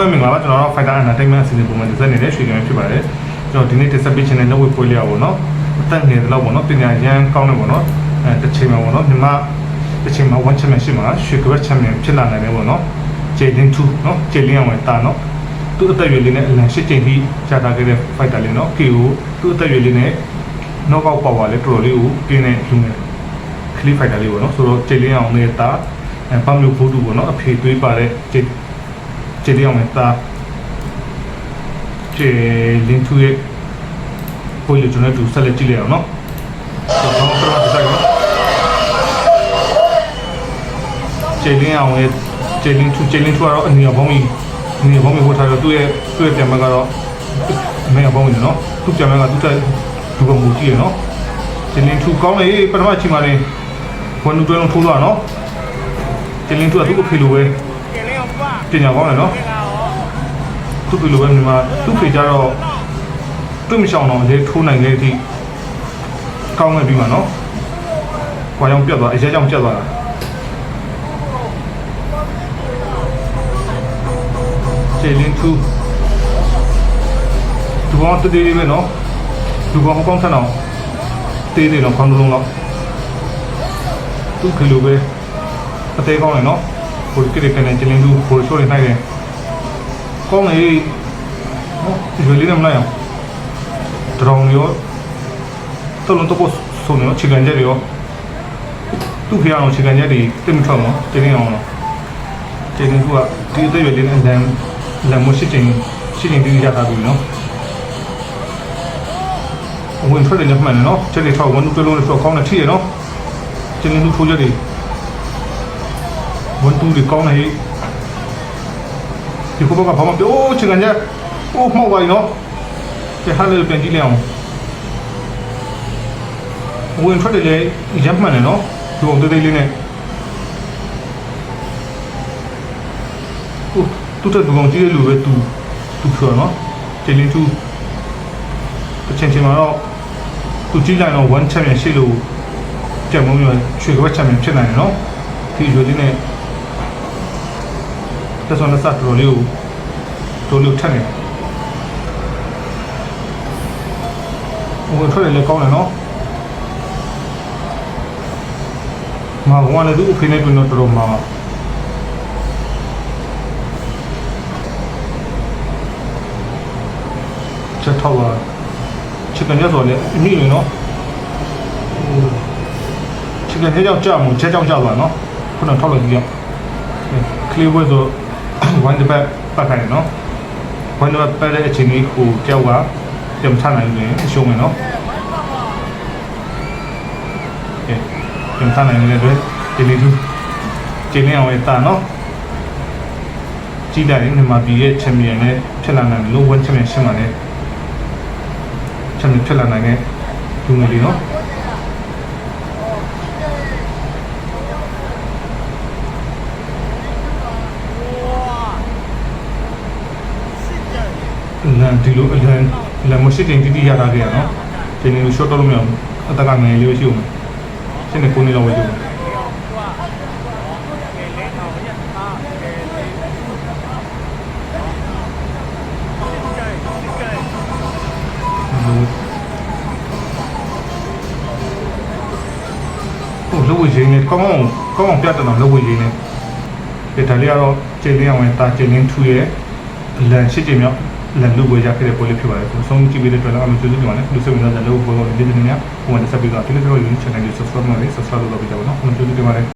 မင်္ဂလာပါကျွန်တော်တို့ Fighter Entertainment အစီအစဉ်ပုံမှန်တင်ဆက်နေတဲ့ရွှေကံဖြစ်ပါတယ်ကျွန်တော်ဒီနေ့တင်ဆက်ပေးခြင်းတဲ့လက်ဝဲပွဲလေးอ่ะပေါ့နော်အသက်ငယ်တဲ့လောက်ပေါ့နော်ပညာရန်ကောင်းတယ်ပေါ့နော်အဲတစ်ချိန်မှာပေါ့နော်မြန်မာတစ်ချိန်မှာ one championship မှာရွှေကပတ် champion ဖြစ်လာနိုင်တယ်ပေါ့နော်ဂျေလင်း2နော်ဂျေလင်းအောင်ဝင်တာနော်သူ့အသက်အရွယ်လေးနဲ့အလံ၈ချိန်ထိကြာတာခဲ့တဲ့ fighter လေးနော် KO သူ့အသက်အရွယ်လေးနဲ့ knockout power လေးတော်တော်လေးကိုပြင်းနေလူငယ်ခလီဖိုက်တာလေးပေါ့နော်ဆိုတော့ဂျေလင်းအောင်နေတာအဲပမျိုးဖိုးတူပေါ့နော်အဖေသွေးပါတဲ့ ဂျေဂျေလင်းအောင်နေတာဂျေလင်းသူရဲ့ကိုယ်ကျွန်တော်တို့ဆက်လက်ကြည့်လိုက်အောင်နော်ဆိုတော့ကျွန်တော်တို့ဆက်ရောဂျေလင်းအောင်ရဲ့ဂျေလင်းသူဂျေလင်းသူကတော့အနီရောဘောင်းကြီးအနီရောဘောင်းကြီးဝတ်ထားတော့သူ့ရဲ့သူ့ရဲ့ပြန်မကတော့အမေရောဘောင်းကြီးနော်သူ့ပြန်မကသူ့တက်သူကမူကြည့်ရနော်ကျင်းလင်းထူကောင်းလေပထမချိန်မှာလေဝန်နူတွဲလုံးထိုးသွားနော်ကျင်းလင်းထူကသူ့အဖေလိုပဲ ပညာကောင်းတယ်နော်သူ့ဖေလိုပဲမြန်မာသူ့ဖေကြတော့တွေ့မရှောင်တော့လေထိုးနိုင်လေဒီကောင်းနေပြီမှာနော်။ဘာကြောင့်ပြတ်သွားအရေးကြောင့်ပြတ်သွားတာကျင်းလင်းထူသူကတည်းကပဲနော်သူကဟောင်းကောင်းထန်အောင်တေးနေတော့ခေါင်းလုံးတော့သူ့ခလိုပဲအသေးကောင်းတယ်နော် ဟိုကိရကနေကျလင်းသူဟိုချိုးနေနိုင်တယ်ကောင်းလေဟောဒီလိုလေးနဲ့မလိုက်အောင်ဒရောင်ရောတော်လုံးတော့ဆုံးနေတော့ခြေကန်ချက်တွေရောသူ့ဖေအောင်ခြေကန်ချက်တွေတိမထွက်တော့ကျလင်းအောင်တော့ကျလင်းသူကဒီအသေးပဲလေးနဲ့လမ်းလမ်းမရှိချင်းရှိနေပြီးရတာပြီနော်ဝင်ထွက်တယ်လည်းမှန်တယ်နော်ချက်တွေထောက်ဝန်တူလုံးတွေဆိုကောင်းတယ်ထိရနော်ကျင်းလူထိုးချက်တွေဝန် တူတွေကောင်းတယ်ဒီခုဘကဘာမှပြောချင်ကန်ကြအိုးမှောက်ပါ E နော်ဒီဟာလေးပြန်ကြည့်လိုက်အောင်ဝင်ထွက်တယ်လည်းရမ်းမှန်တယ်နော်ဒီအောင်သေးသေးလေးနဲ့ဟိုတူတဲ့ဒီကောင်ကြည့်ရလို့ပဲတူတူပြောနော်ကျင်းလင်းတူတစ်ချိန်ချိန်မှာတော့သူကြည့်လိုက်တော့1 champion ရှိလို့ကြက်မုံရရွှေကပတ် champion ဖြစ်နိုင်တယ်နော်ဒီရွှေလေးနဲ့ တက်ဆွမ်းလက်စတော်လေးကိုတော်လေးထက်နေဝင်ထွက်တယ်လည်းကောင်းတယ်နော်မဘဝနဲ့သူ့အဖေနဲ့တွေ့တော့တော်တော်မှာချက်ထောက်လာချစ်ကန်ရဆိုလည်းအမိနေနော်ချစ်ကန်ချက်ကြောင့်ကြာမှုချက်ကြောင့်ကြာပါနော်ခုနထောက်လိုက်ကြည့်ရကလီဝဲဆို ဝိုင်းတစ်ပတ်ပတ်ခိုင်းနော်ဝိုင်းတစ်ပတ်ပတ်တဲ့အချိန်ကြီးဟိုကြောက်ကပြန်ချနိုင်တယ်ရှုံးမယ်နော်ကဲပြန်ချနိုင်တယ်တွေ့ဒီလေးသူကျင်းနေအောင်တာနော်ကြည့်တယ်မြန်မာပြည်ရဲ့ချန်ပီယံနဲ့ဖြစ်လာနိုင်လို့ဝန်ချန်ပီယံရှင်းပါလေချမ်းဖြစ်လာနိုင်တဲ့လူငယ်လေးနော် လန်ဒီလိုအလန်လန်မရှိတင်တိတိရတာကြရနော်ဒီနေ့ short တော့လို့မရဘူးအတကငယ်လေးရှိဦးမယ်ရှင်းနေကိုနေတော့ဝေးကြည့်ဟိုလုံးဝရင်းနဲ့ကောင်းကောင်းကောင်းကောင်းပြတ်တယ်တော့လုံးဝရင်းနဲ့ဒီဒါလေးကတော့ကျင်းလင်းအောင်တာကျင်းလင်းထူရဲ့လန်ရှိချင်မြောက် လန်လူဝေရခဲ့တဲ့ပွဲလေးဖြစ်ပါတယ်ဆိုဆုံးကြည့်ပြီးတဲ့အတွက်လည်းအမှန်ကျေးဇူးတင်ပါတယ်လူစိတ်ဝင်စားတဲ့လို့ဘောလုံးလေးဒီနေ့ညဟိုမှာတက်ပြီးတော့ဒီလိုဆိုရင် channel ကို subscribe လုပ်နေ subscribe လုပ်ပြီးတော့နော်အမှန်ကျေးဇူးတင်ပါတယ်